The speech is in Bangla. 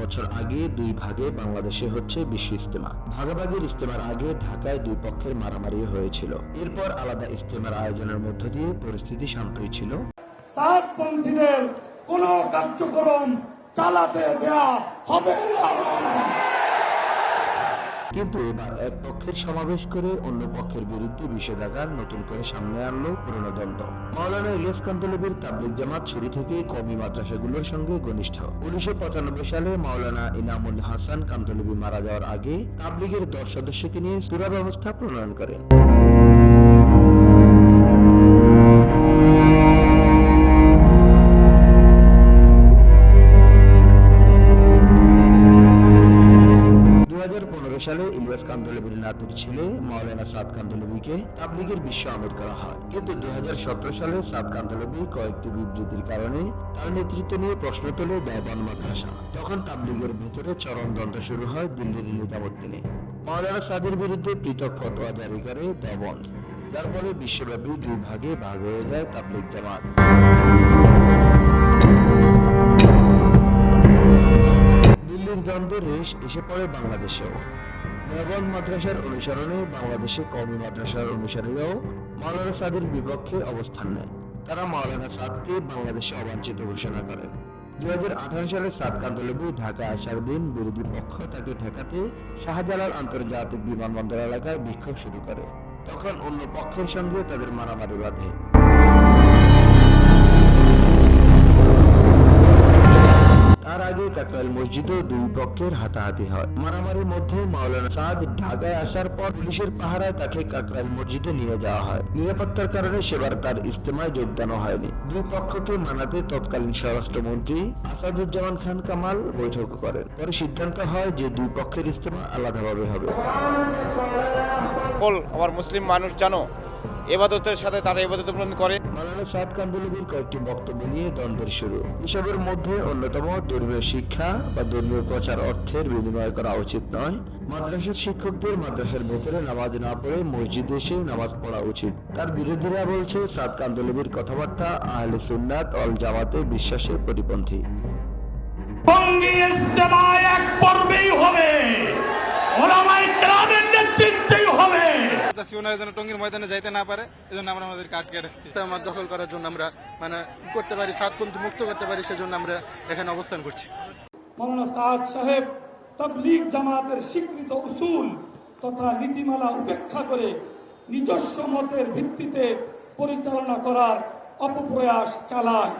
বছর আগে দুই ভাগে বাংলাদেশে হচ্ছে বিশ্ব ইস্তেমা ভাগাভাগির ইস্তেমার আগে ঢাকায় দুই পক্ষের মারামারি হয়েছিল। এরপর আলাদা ইস্তেমার আয়োজনের মধ্য দিয়ে পরিস্থিতি শান্তই ছিল। সাতপন্থীদের কোন কার্যক্রম চালাতে দেয়া হবে না। কিন্তু এবার এক পক্ষের সমাবেশ করে অন্য পক্ষের বিরুদ্ধে নিষেধাজ্ঞার নতুন করে সামনে আনলো পুরনো দ্বন্দ্ব মাওলানা ইলিয়াস কান্তলবির তাবলিক জামাত শুরু থেকে কমি মাদ্রাসাগুলোর সঙ্গে ঘনিষ্ঠ। উনিশশো পঁচানব্বই সালে মাওলানা ইনামুল হাসান কান্তলবি মারা যাওয়ার আগে তাবলিগের দশ সদস্যকে নিয়ে সুরা ব্যবস্থা প্রণয়ন করেন। সালে ইলিয়াস কান্দলবির নাতির ছেলে মাওলানা সাদ কান্দলবিকে তাবলিগের বিশ্ব আমির করা হয়। কিন্তু দু সালে সাদ কান্দলবি কয়েকটি বিবৃতির কারণে তার নেতৃত্ব নিয়ে প্রশ্ন তোলে দেওবান মাদ্রাসা। তখন তাবলিগের ভিতরে চরম দ্বন্দ্ব শুরু হয় দিল্লির নিজামুদ্দিনে মাওলানা সাদের বিরুদ্ধে পৃথক ফতোয়া জারি করে দেওবন্দ। যার ফলে বিশ্বব্যাপী দুই ভাগে ভাগ হয়ে যায় তাবলিগ জামাত। দিল্লির দ্বন্দ্বের রেশ এসে পড়ে বাংলাদেশেও। মাদ্রাসার অনুসরণে বাংলাদেশে কওমি মাদ্রাসার অনুসারীরাও মাওলানা সাদের বিপক্ষে অবস্থান নেয়। তারা মাওলানা সাদকে বাংলাদেশে অবাঞ্ছিত ঘোষণা করেন দুই সালে সাদ কান্তলেবু ঢাকা আসার দিন বিরোধী পক্ষ তাকে ঠেকাতে শাহজালাল আন্তর্জাতিক বিমানবন্দর এলাকায় বিক্ষোভ শুরু করে। তখন অন্য পক্ষের সঙ্গে তাদের মারামারি বাঁধে। আগে কাকরাইল মসজিদে দুই পক্ষের হাতাহাতি হয়। মারামারির মধ্যে মাওলানা সাদ ঢাকায় আসার পর পুলিশের পাহারায় তাকে কাকরাইল মসজিদে নিয়ে যাওয়া হয়। নিরাপত্তার কারণে সেবার তার ইস্তেমায় যোগদানও হয়নি। দুই পক্ষকে মানাতে তৎকালীন স্বরাষ্ট্রমন্ত্রী আসাদুজ্জামান খান কামাল বৈঠক করেন। পরে সিদ্ধান্ত হয় যে দুই পক্ষের ইস্তেমা আলাদাভাবে হবে। সকল আমার মুসলিম মানুষ জানো, এবাদতের সাথে তারা এবাদত করে। সাদ কান্দুলবির কয়েকটি বক্তব্য নিয়ে দ্বন্দ্বের শুরু। এসবের মধ্যে অন্যতম ধর্মীয় শিক্ষা বা ধর্মীয় প্রচার অর্থের বিনিময় করা উচিত নয়। মাদ্রাসার শিক্ষকদের মাদ্রাসার ভেতরে নামাজ না পড়ে মসজিদে এসে নামাজ পড়া উচিত। তার বিরোধীরা বলছে সাদ কান্দুলবির কথাবার্তা আহলে সুন্নাত অল জামাতে বিশ্বাসের পরিপন্থী ইস্তেমা এক পর্বেই হবে। ওলামাই কেরামের নেতৃত্বেই হবে চাচ্ছি ওনারা যেন টঙ্গির ময়দানে যাইতে না পারে এজন্য আমরা আমাদেরকে আটকে রাখছি। আমার দখল করার জন্য আমরা মানে করতে পারি সাতপন্থী মুক্ত করতে পারি সেজন্য আমরা এখানে অবস্থান করছি। মৌলানা সাদ সাহেব তবলিগ জামাতের স্বীকৃত উসুল তথা নীতিমালা উপেক্ষা করে নিজস্ব মতের ভিত্তিতে পরিচালনা করার অপপ্রয়াস চালায়।